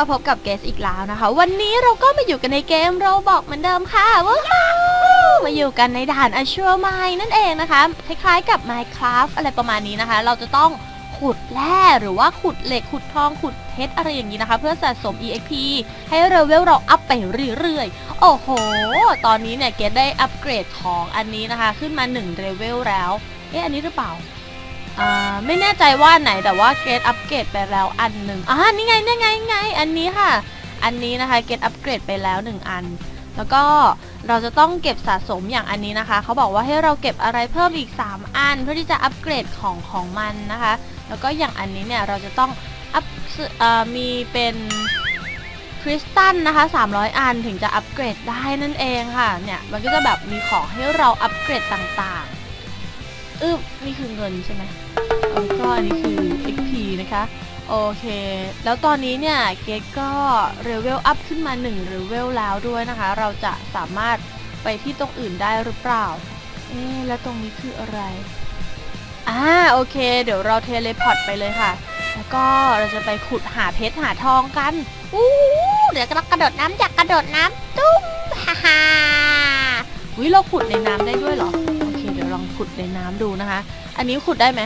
มาพบกับเกสอีกแล้วนะคะ วันนี้เราก็มาอยู่กันในเกมโรบอกเหมือนเดิมค่ะว้าวมาอยู่กันในด่านอชัวไมนั่นเองนะคะ คล้ายๆกับ Minecraft อะไรประมาณนี้นะคะ เราจะต้องขุดแร่หรือว่าขุดเหล็กขุดทองขุดเพชรอะไรอย่างนี้นะคะ เพื่อสะสม EXP ให้เลเวลเราอัพไปเรื่อยๆ โอ้โห ตอนนี้เนี่ยเกสได้อัปเกรดของอันนี้นะคะ ขึ้นมา1เลเวลแล้ว เอ๊ะอันนี้หรือเปล่า อ่าไม่แน่ใจว่าไหนแต่ว่าเกรดอัปเกรดไปแล้วอันหนึ่งอ่านี่ไงนี่ไงไง อันนี้ค่ะ อันนี้นะคะเกรดอัปเกรดไปแล้ว 1 อัน แล้วก็เราจะต้องเก็บสะสมอย่างอันนี้นะคะ เขาบอกว่าให้เราเก็บอะไรเพิ่มอีก 3 อัน เพื่อที่จะอัปเกรดของของมันนะคะ แล้วก็อย่างอันนี้เนี่ยเราจะต้องอัพมีเป็นคริสตัลนะคะ 300 อันถึงจะอัปเกรดได้นั่นเองค่ะ เนี่ย มันก็จะแบบมีของให้เราอัปเกรดต่างๆ อึบนี่คือเงินใช่ไหมแล้วก็อันนี้คือ XP นะคะ โอเค แล้วตอนนี้เนี่ยเกตก็เลเวลอัพขึ้นมา1เลเวลแล้วด้วยนะคะ เราจะสามารถไปที่ตรงอื่นได้หรือเปล่า เอ๊แล้วตรงนี้คืออะไร อ่า โอเค เดี๋ยวเราเทเลพอร์ตไปเลยค่ะ แล้วก็เราจะไปขุดหาเพชรหาทองกันอู้เดี๋ยวเรากระโดดน้ำจากกระโดดน้ำตุ้มฮ่าฮ่าวิเราขุดในน้ำได้ด้วยเหรอ ขุดในน้ำดูนะคะ อันนี้ขุดได้ไหม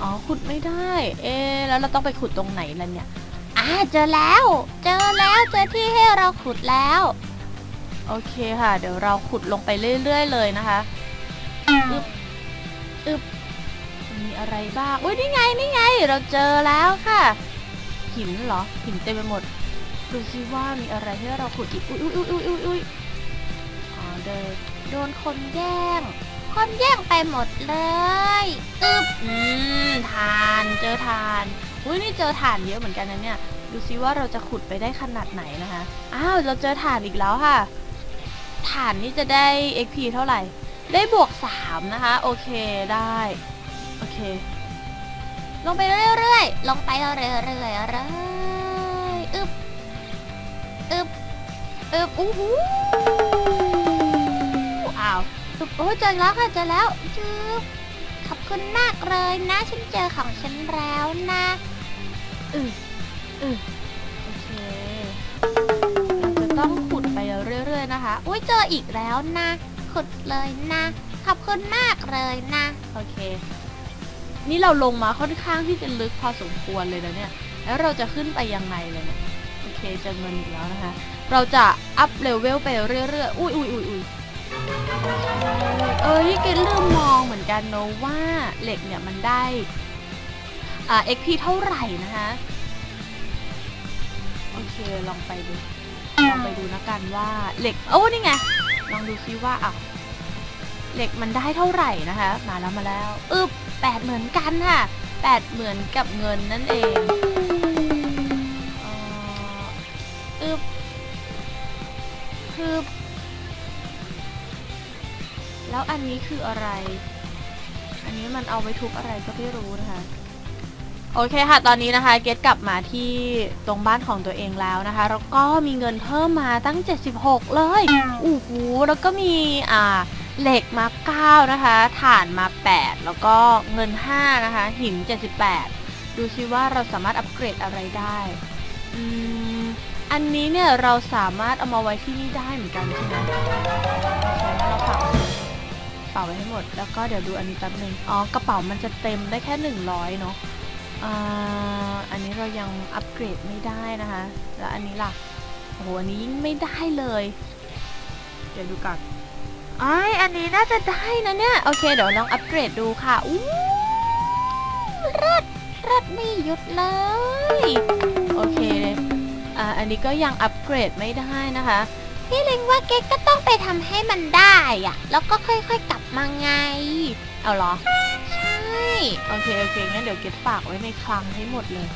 อ๋อขุดไม่ได้ เอ๊แล้วเราต้องไปขุดตรงไหนล่ะเนี่ยอ่าเจอแล้ว เจอแล้วเจอที่ให้เราขุดแล้วโอเคค่ะ เดี๋ยวเราขุดลงไปเรื่อย ๆ เลยนะคะอึบอึบมีอะไรบ้าง อุ้ยนี่ไงนี่ไง เราเจอแล้วค่ะ หินเหรอ หินเต็มไปหมด ดูซิว่ามีอะไรให้เราขุดอีก อุ้ยอุ้ยอุ้ยอุ้ยอุ้ยอุ้ยอ๋อเดินโดนคนแย่ง คนแย่งไปหมดเลยอึบอืมทานเจอทานอุ้ยนี่เจอถ่านเยอะเหมือนกันนะเนี่ย ดูซิว่าเราจะขุดไปได้ขนาดไหนนะคะ อ้าว เราเจอถ่านอีกแล้วค่ะถ่านนี่จะได้ XP เท่าไหร่ ได้บวก 3 นะคะ โอเคได้ โอเค ลงไปเรื่อยๆ ลงไปเรื่อยๆเรื่อยๆอึบอึบอึบอู้หู้ โอ้เจอแล้วค่ะเจอแล้วจึ๊บขอบคุณมากเลยนะ ฉันเจอของฉันแล้วนะอืออือโอเคเราจะต้องขุดไปเรื่อย ๆ นะคะ อุ้ยเจออีกแล้วนะ ขุดเลยนะ ขอบคุณมากเลยนะ โอเค นี่เราลงมาค่อนข้างที่จะลึกพอสมควรเลยนะเนี่ย แล้วเราจะขึ้นไปยังไงเลยเนี่ย โอเคเจอเงินอีกแล้วนะคะ เราจะอัพเลเวลไปเรื่อยๆ อุ้ยอุ้ยอุ้ยอุ้ย เออยี่เกดลืมมองเหมือนกันเนอะว่าเหล็กเนี่ยมันได้อ่า XP เท่าไหร่นะคะโอเคลองไปดูลองไปดูนะกันว่าเหล็กโอ้นี่ไงลองดูซิว่าอะเหล็กมันได้เท่าไหร่นะคะ มาแล้วมาแล้วอึบแปดเหมือนกันค่ะแปดเหมือนกับเงินนั่นเองอึบคือ แล้วอันนี้คืออะไร อันนี้มันเอาไว้ทุบอะไรก็ไม่รู้นะคะ โอเคค่ะ ตอนนี้นะคะ เกตกลับมาที่ตรงบ้านของตัวเองแล้วนะคะ แล้วก็มีเงินเพิ่มมาตั้ง 76 เลยอู้หูแล้วก็มีอ่าเหล็กมา 9 นะคะถ่านมา 8 แล้วก็เงิน 5 นะคะ หิน 78 ดูซิว่าเราสามารถอัปเกรดอะไรได้อืมอันนี้เนี่ยเราสามารถเอามาไว้ที่นี่ได้เหมือนกันใช่ไหมโอเคงั้นเราฝาก ไว้ฝาไว้ให้หมด แล้วก็เดี๋ยวดูอันนี้แป๊บหนึงอ๋อกระเป๋ามันจะเต็มได้แค่ 100 เนาะอ่าอันนี้เรายังอัปเกรดไม่ได้นะคะ แล้วอันนี้ล่ะโอ้โหอันนี้ยิ่งไม่ได้เลย เดี๋ยวดูก่อนไอ้ยอันนี้น่าจะได้นะเนี่ย โอเค เดี๋ยวลองอัปเกรดดูค่ะอู้เลิศเลิศไม่หยุดเลย โอเคอ่าอันนี้ก็ยังอัปเกรดไม่ได้นะคะ พี่เล็งว่าเก๊กก็ต้องไปทำให้มันได้อะแล้วก็ค่อยๆกลับมาไง เอาเหรอ ใช่ โอเคโอเคงั้นเดี๋ยวเก็บฝากไว้ในคลังให้หมดเลย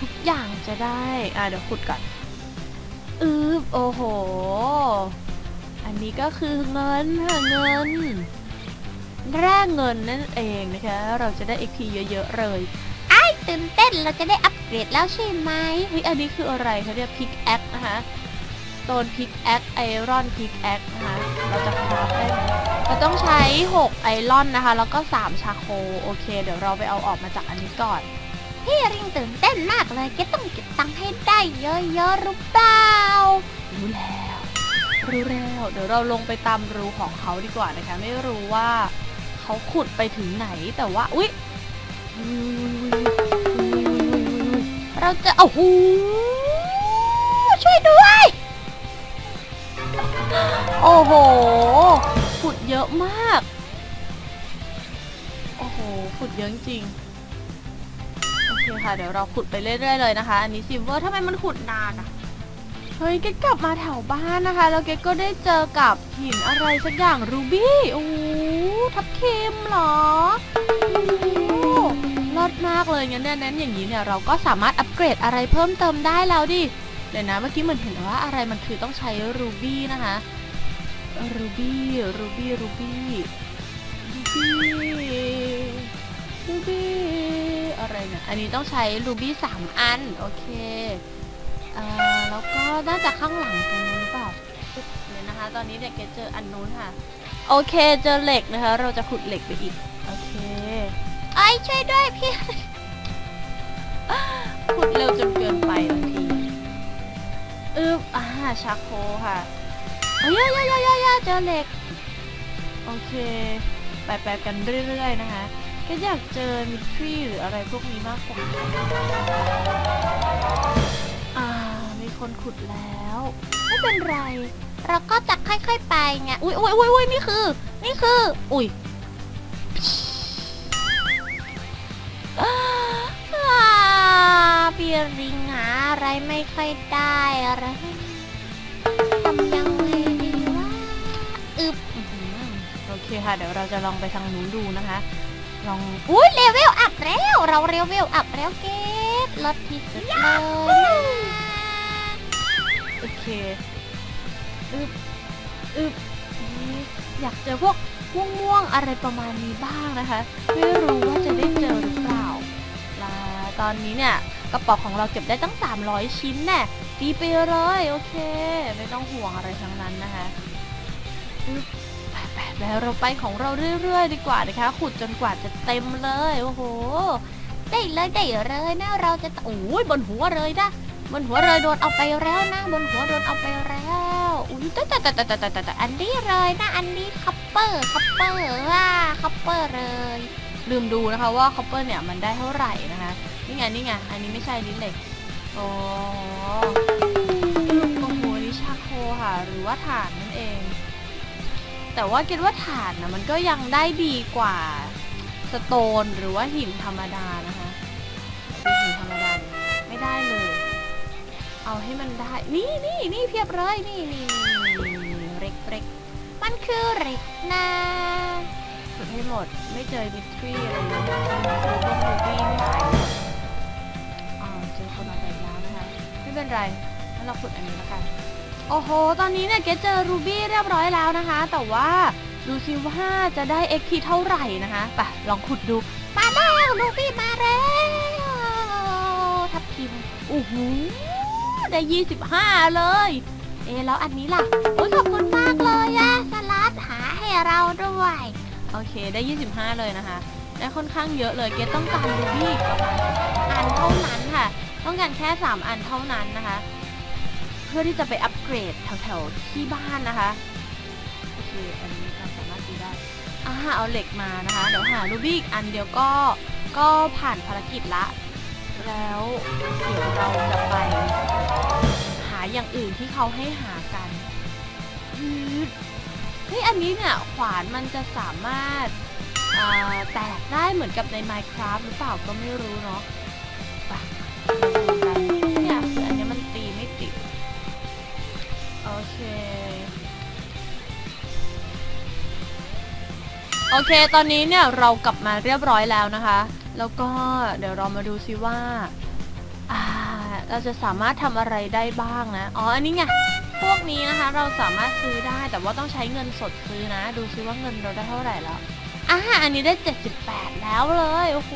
ทุกอย่างจะได้ อ่าเดี๋ยวขุดก่อนอืบโอ้โห อันนี้ก็คือเงินค่ะเงิน แร่เงินนั่นเองนะคะ เราจะได้ XP เยอะๆเลยไอ้ตื่นเต้นเราจะได้อัปเกรดแล้วใช่ไหมเฮ้ยอันนี้คืออะไรเขาเรียกพิกแอคนะคะ โ o นพิกแอคไอรอนพิกแอคนะคะเราจะคราฟได้เราต้องใช้ 6 ไอรอนนะคะ แล้วก็ 3 ชาโค โอเค เดี๋ยวเราไปเอาออกมาจากอันนี้ก่อนพี่ริงตื่นเต้นมากเลยแกต้องเก็บตังค์ให้ได้เยอะๆรือเปล่ารู้แล้วรู้แล้วเดี๋ยวเราลงไปตามรูของเขาดีกว่านะคะ ไม่รู้ว่าเขาขุดไปถึงไหนแต่ว่าอุ๊ยเราจะโอ้โห โอ้โหขุดเยอะมาก โอ้โหขุดเยอะจริงโอเคค่ะ เดี๋ยวเราขุดไปเรื่อยๆเลยนะคะ อันนี้ซิลเวอร์ทำไมมันขุดนานอะเฮ้ยเกดกลับมาแถวบ้านนะคะ แล้วเกดก็ได้เจอกับหินอะไรสักอย่างรูบี้โอ้โทับเค็มเหรอโอ้โหรอดมากเลยงั้นเนี่ยนั้นอย่างนี้เนี่ยเราก็สามารถอัปเกรดอะไรเพิ่มเติมได้แล้วดิเดี๋ยวนะเมื่อกี้เหมันเห็นว่าอะไรมันคือต้องใช้รูบี้นะคะ รูบี้รูบี้รูบี้รูบี้รูบี้อะไรนี่ยอันนี้ต้องใช้รูบี้สามอัน โอเคเอ่อแล้วก็น่าจะข้างหลังตรงนู้นหรือเปล่าเนี่ยนะคะ ตอนนี้เนี่ยเกเจออันนู้นค่ะ โอเคเจอเหล็กนะคะ เราจะขุดเหล็กไปอีก โอเคไอ้ช่วยด้วยพี่ขุดเร็วจนเกินไปบางทีอึบอ่าชาโคค่ะ เอ้ยยยยยเจอเหล็ก โอเค ไปไปๆกันเรื่อยๆนะคะแค่อยากเจอมิทรีหรืออะไรพวกนี้มากกว่าอ่า มีคนขุดแล้ว ไม่เป็นไร เราก็จะค่อยๆไปไง อุ้ยอุ้ยอุ้ยอุ้ยนี่คือ นี่คือ อุ้ยเบียริงหาอะไรไม่ค่อยได้อะไร อึบอื้อหือโอเคค่ะ เดี๋ยวเราจะลองไปทางนู้นดูนะคะ ลองอุ้ยเลเวลอัพแล้ว เราเลเวลอัพแล้วเกตลดที่สุดเลยนะโอเคอึบอึบนี่อยากเจอพวกม่วงๆอะไรประมาณนี้บ้างนะคะ ไม่รู้ว่าจะได้เจอหรือเปล่าลาตอนนี้เนี่ยกระเป๋าของเราเก็บได้ตั้ง 300 ชิ้นแน่ดีไปเลย โอเค ไม่ต้องห่วงอะไรทั้งนั้นนะคะ อึบไปไปแล้วเราไปของเราเรื่อยๆ ดีกว่านะคะ ขุดจนกว่าจะเต็มเลย โอ้โห ได้เลยได้เลยนะ เราจะโอ้ยบนหัวเลยนะ บนหัวเลยโดนเอาไปแล้วนะ บนหัวโดนเอาไปแล้วอุ้ยแต่แต่แต่แต่แต่แต่อันนี้เลยนะ อันนี้คัพเปอร์คัพเปอร์ว่าคัพเปอร์เลย ลืมดูนะคะว่าคัพเปอร์เนี่ยมันได้เท่าไหร่นะคะ นี่ไงนี่ไง อันนี้ไม่ใช่ลิ้นเหล็กโอ้โอ้โหนี่ชาโคค่ะ หรือว่าถ่านนั่นเอง แต่ว่าคิดว่าถ่านนะมันก็ยังได้ดีกว่าสโตนหรือว่าหินธรรมดานะคะหินธรรมดาไม่ได้เลย เอาให้มันได้ นี่นี่นี่เพียบเลยนี่นี่นี่นี่เร็กเร็กมันคือเร็กนะสุดให้หมดไม่เจอมิทรีอะไรเลยเจอพวกรูบี้ไม่หายเลยอ้าวเจอคนเอาไปแล้วนะคะไม่เป็นไรงั้นเราขุดอันนี้แล้วกัน โอ้โห ตอนนี้เนี่ยเกเจอรูบี้เรียบร้อยแล้วนะคะ แต่ว่าดูซิว่าจะได้ XP เท่าไหร่นะคะไปลองขุดดู มาแล้วรูบี้มาแล้วทับทิมโอ้โหได้ 25 เลย เอะแล้วอันนี้ล่ะโอ้ยขอบคุณมากเลยอะสลัดหาให้เราด้วย โอเคได้ 25 เลยนะคะ ได้ค่อนข้างเยอะเลย เกดต้องการรูบี้ประมาณอันเท่านั้นค่ะ ต้องการแค่ 3 อันเท่านั้นนะคะ พื่อที่จะไปอัปเกรดแถวๆที่บ้านนะคะ โอเค อันนี้เราสามารถดูได้อ่าเอาเหล็กมานะคะ เดี๋ยวหารูบี้อีกอันเดียวก็ก็ผ่านภารกิจละ แล้วเดี๋ยวเราจะไป หาอย่างอื่นที่เขาให้หากันเฮ้ยอันนี้เนี่ยขวานมันจะสามารถแตกได้เหมือนกับใน Minecraft หรือเปล่าก็ไม่รู้เนาะ โอเค ตอนนี้เนี่ยเรากลับมาเรียบร้อยแล้วนะคะ แล้วก็เดี๋ยวเรามาดูซิว่า อ่า เราจะสามารถทำอะไรได้บ้างนะ อ๋อ อันนี้ไง พวกนี้นะคะ เราสามารถซื้อได้ แต่ว่าต้องใช้เงินสดซื้อนะ ดูซิว่าเงินเราได้เท่าไหร่แล้ว อ่า อันนี้ได้ 78 แล้วเลย โอ้โห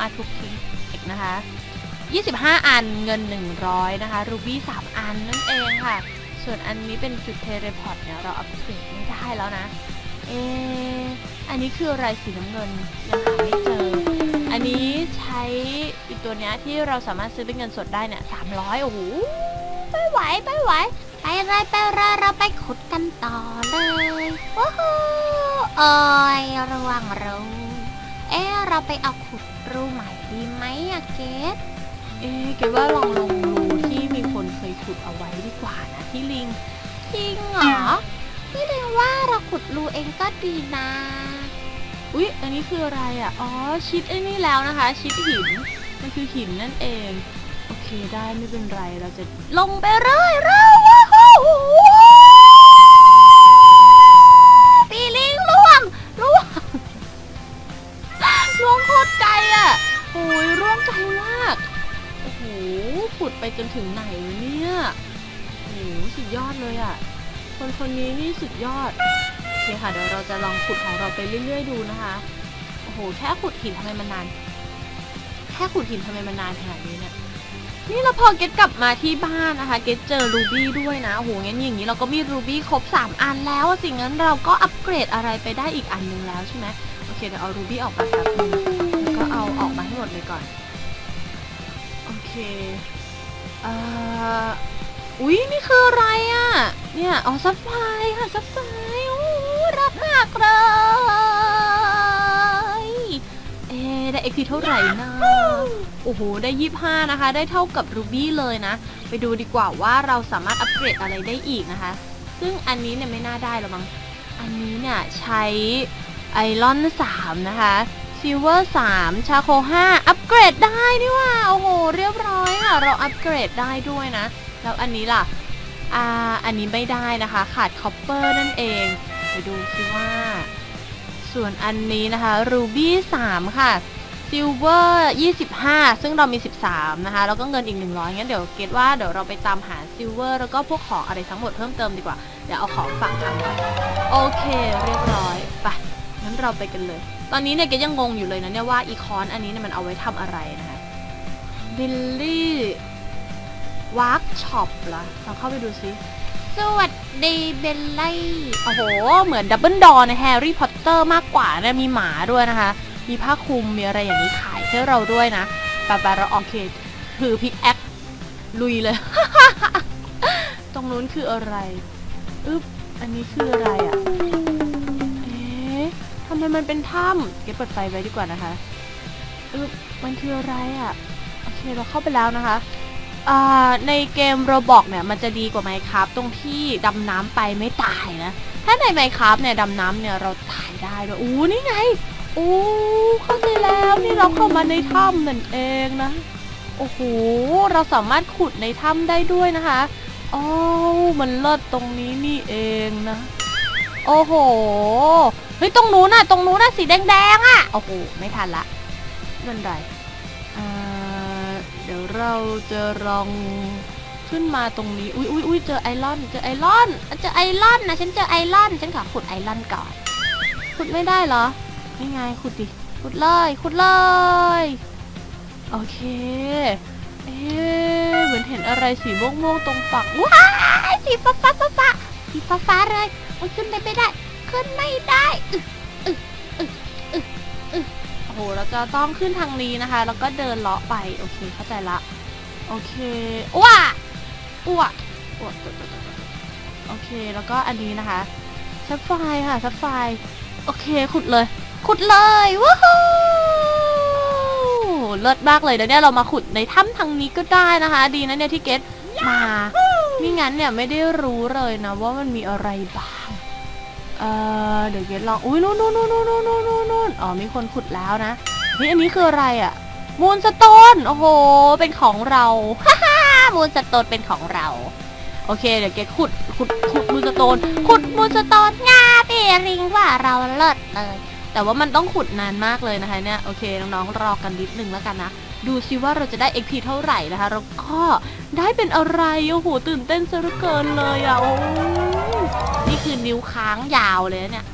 อาทุกทีอีกนะคะ 25 อัน เงิน 100 นะคะ รูบี้ 3 อันนั่นเองค่ะ ส่วนอันนี้เป็นจุดเทเลพอร์ตเนี่ยเราอัปเกรดไม่ได้แล้วนะ เอะอันนี้คืออะไรสีน้ำเงินยังหาไม่เจอ อันนี้ใช้อีกตัวเนี้ยที่เราสามารถซื้อเป็นเงินสดได้เนี่ยสามร้อยโอ้โหไม่ไหวไม่ไหวไปเลยไปเลยเราไปขุดกันต่อเลยว้าวโอ้ยระวังเรูเอ๊เราไปเอาขุดรูใหม่ดีไหมอะเกดเอ๊เกดว่าลองลงรู ขุดเอาไว้ดีกว่านะที่ลิง จริงเหรอ พี่เรียกว่าเราขุดรูเองก็ดีนะ อุ๊ย อันนี้คืออะไรอะ อ๋อ ชิดไอ้นี่แล้วนะคะ ชิดหิน มันคือหินนั่นเอง โอเคได้ไม่เป็นไร เราจะลงไปเลยเราว้าว ไปจนถึงไหนเนี่ยโอ้โหสุดยอดเลยอะ คนคนนี้นี่สุดยอด โอเคค่ะ เดี๋ยวเราจะลองขุดของเราไปเรื่อย ๆ ดูนะคะ โอ้โห แค่ขุดหินทำไมมันนาน แค่ขุดหินทำไมมันนานขนาดนี้เนี่ย นี่เราพอเกตกลับมาที่บ้านนะคะ เกตเจอรูบี้ด้วยนะ โอ้โห งั้นอย่างนี้เราก็มีรูบี้ครบ 3 อันแล้วสิงั้นเราก็อัปเกรดอะไรไปได้อีกอันหนึงแล้วใช่ไหมโอเค เดี๋ยวเอารูบี้ออกมาแป๊บแล้วก็เอาออกมาให้หมดเลยก่อน โอเค อ่ออุ๊ยนี่คืออะไรอะ่ะ เนี่ย อ๋อซับไฟค่ะซับไฟโอ้รักมากเลย เอ๊ะได้เอ็กพีเท่าไหร่นะ โอ้โห ได้ยี่ห้านะคะ ได้เท่ากับรูบี้เลยนะ ไปดูดีกว่าว่าเราสามารถอัปเกรดอะไรได้อีกนะคะ ซึ่งอันนี้เนี่ยไม่น่าได้หรอกมั้ง อันนี้เนี่ยใช้ไอรอน3นะคะ ซิลเวอร์3ชาโค5อัปเกรดได้นี่ว่า โอ้โห เรียบร้อยค่ะ เราอัปเกรดได้ด้วยนะ แล้วอันนี้ล่ะ อ่า อันนี้ไม่ได้นะคะ ขาดคอปเปอร์นั่นเอง ไปดูซิว่า ส่วนอันนี้นะคะรูบี้3ค่ะซิลเวอร์25 ซึ่งเรามี 13 นะคะ แล้วก็เงินอีก 100งั้นเดี๋ยวเกตว่าเดี๋ยวเราไปตามหาซิลเวอร์แล้วก็พวกของอะไรทั้งหมดเพิ่มเติมดีกว่า เดี๋ยวเอาของฝากทางก่อนโอเค เรียบร้อย เราไปกันเลย ตอนนี้เนี่ยเกตยังงงอยู่เลยนะเนี่ยว่าอีคอนอันนี้เนี่ยมันเอาไว้ทำอะไรนะคะบิลลี่วาร์กช็อปเหรอลองเข้าไปดูซิสวัสดีเบลลี่โอ้โห เหมือนดับเบิลดอในแฮร์รี่พอตเตอร์มากกว่านะมีหมาด้วยนะคะ มีผ้าคลุมมีอะไรอย่างนี้ขายให้เราด้วยนะปาปาเราโอเคถือพิกแอคลุยเลย ตรงนู้นคืออะไร อึ๊บ อันนี้คืออะไรอะ่ะเอ๊ะ ทำไมมันเป็นถ้ำเก็บเปิดไฟไว้ดีกว่านะคะเอึ๊บมันคืออะไรอะ่ะ โอเค เราเข้าไปแล้วนะคะอ่าในเกมโรบอกเนี่ย มันจะดีกว่าไมครับตรงที่ดำน้ำไปไม่ตายนะ ถ้าในไมครับเนี่ยดำน้ำเนี่ยเราตายได้ด้วยอู้นี่ไงอู้เข้าใจแล้วนี่เราเข้ามาในถ้ำนั่นเองนะ โอ้โห เราสามารถขุดในถ้ำได้ด้วยนะคะอ๋อมันเลิศตรงนี้นี่เองนะ โอ้โห เฮ้ยตรงนู้นน่ะตรงนู้นน่ะสีแดงๆอะโอ้โหไม่ทันละไม่เป็นไรอ่าเดี๋ยวเราจะลองขึ้นมาตรงนี้ อุ้ยอุ้ยอุ้ยเจอไอรอน เจอไอรอน เจอไอรอนนะฉันเจอไอรอน ฉันขอขุดไอรอนก่อน ขุดไม่ได้เหรอ นี่ไงขุดดิ ขุดเลย ขุดเลย โอเค เอ๊เหมือนเห็นอะไรสีม่วงๆตรงฝักว้าสีฟ้าฟ้าฟ้าฟ้าสีฟ้าฟ้าเลยโอ้ยขึ้นไปไม่ได้ ขึ้นไม่ได้อึโอ้โหเราจะต้องขึ้นทางนี้นะคะ แล้วก็เดินเลาะไป โอเค เข้าใจละ โอเคว้าอ้วกอ้วกโอเค แล้วก็อันนี้นะคะซับไฟค่ะซับไฟโอเค ขุดเลย ขุดเลยว้าวเลิศมากเลยเดี๋ยวเนี้เรามาขุดในถ้ำทางนี้ก็ได้นะคะ ดีนะเนี่ยที่เกตมาไม่งั้นเนี่ยไม่ได้รู้เลยนะว่ามันมีอะไรบ้าง เออเดี๋ยวเกตลอง อุ้ยนู่นนู่นนู่นนู่นนู่นนู่นอ๋อ มีคนขุดแล้วนะ นี่อันนี้คืออะไรอะมูนสโตน โอ้โห เป็นของเรามูลสโตนเป็นของเรา โอเค เดี๋ยวเกตขุด ขุด ขุดมูนสโตน ขุดมูนสโตนงาเปริงว่าเราเลิศเลย แต่ว่ามันต้องขุดนานมากเลยนะคะเนี่ย โอเค น้องๆ รอกันนิดนึงแล้วกันนะ ดูซิว่าเราจะได้ XP เท่าไหร่นะคะ แล้วก็ได้เป็นอะไร โอ้โห ตื่นเต้นซะเหลือเกินเลยอะโอ้นี่คือนิ้วค้างยาวเลยเนี่ย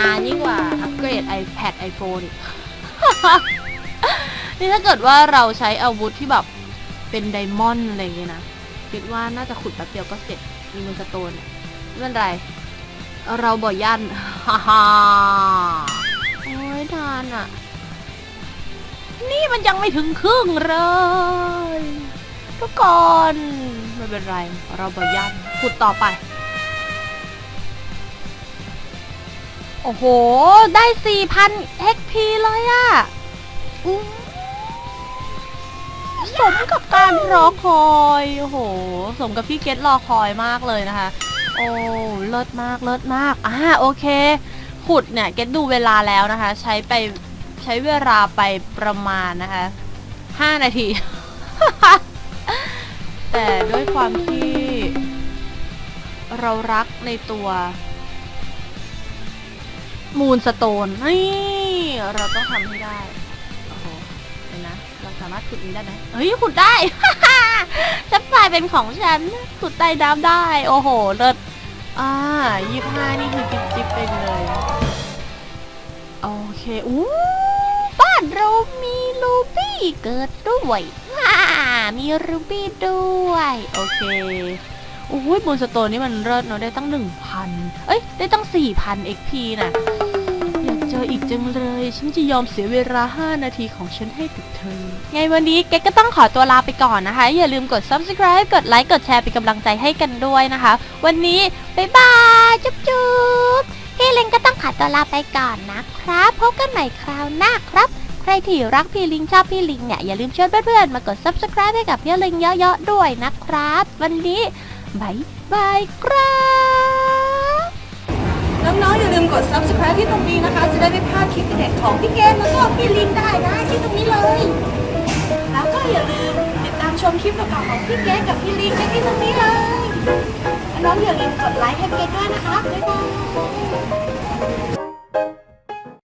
นานยิ่งกว่าอัปเกรด iPad iPhone อีกนี่ถ้าเกิดว่าเราใช้อาวุธที่แบบเป็นไดมอนด์อะไรอย่างเงี้ยนะ คิดว่าน่าจะขุดแป๊บเดียวก็เสร็จ มีมูนสโตนเนี่ยไม่เป็นไร เราบ่ยันฮ่าฮ่า โอ้ยทานอะ นี่มันยังไม่ถึงครึ่งเลย ทุกคนไม่เป็นไร เราบ่ยันขุดต่อไป โอ้โห ได้ 4,000 XP เลยอะสมกับการรอคอย โอ้โห สมกับพี่เกตรอคอยมากเลยนะคะ โอ้ เลิศมาก เลิศมาก อ่า โอเค ขุดเนี่ยเกตดูเวลาแล้วนะคะ ใช้ไปใช้เวลาไปประมาณนะคะ5นาที แต่ด้วยความที่ เรารักในตัว มูนสโตนนี่เราต้องทำให้ได้โอ้โหเดี๋ยนะเราสามารถขุดนี้ได้ไหมเฮ้ยขุดได้ฉันกลายเป็นของฉันขุดใต้น้ำได้ โอ้โหเลิศ อ่ายี่ห้านี่คือจิ๊บจิ๊บไปเลย โอเค อู้บ้านเรามีรูบี้เกิดด้วยว้ามีรูบี้ด้วย โอเคโอ้ยบนสโตนนี่มันเลิศเนาะได้ตั้งหนึ่งพันเอ้ย ได้ตั้งสี่พัน XP น่ะอยากเจอ อีกจังเลย ฉันจะยอมเสียเวลา 5 นาทีของฉันให้กับเธอ ไงวันนี้เก๊กก็ต้องขอตัวลาไปก่อนนะคะ อย่าลืมกด subscribe กดไลค์ กดแชร์เป็นกำลังใจให้กันด้วยนะคะ วันนี้บ๊ายบาย จุ๊บจุ๊บพี่ลิงก็ต้องขอตัวลาไปก่อนนะครับ พบกันใหม่คราวหน้าครับ ใครที่รักพี่ลิงชอบพี่ลิงเนี่ย อย่าลืมชวนเพื่อนๆมากด subscribe ให้กับพี่ลิงเยอะๆด้วยนะครับ วันนี้บายบายครับ น้องๆอย่าลืมกด subscribe ที่ตรงนี้นะคะ จะได้ไม่พลาดคลิปเด็ดของพี่เกมแล้วก็พี่ลินได้นะที่ตรงนี้เลย แล้วก็อย่าลืมติดตามชมคลิปเก่อๆของพี่เกมกับพี่ลินได้ที่ตรงนี้เลยน้องอย่าลืมกดไลค์ให้เกมด้วยนะคะบ๊ายบาย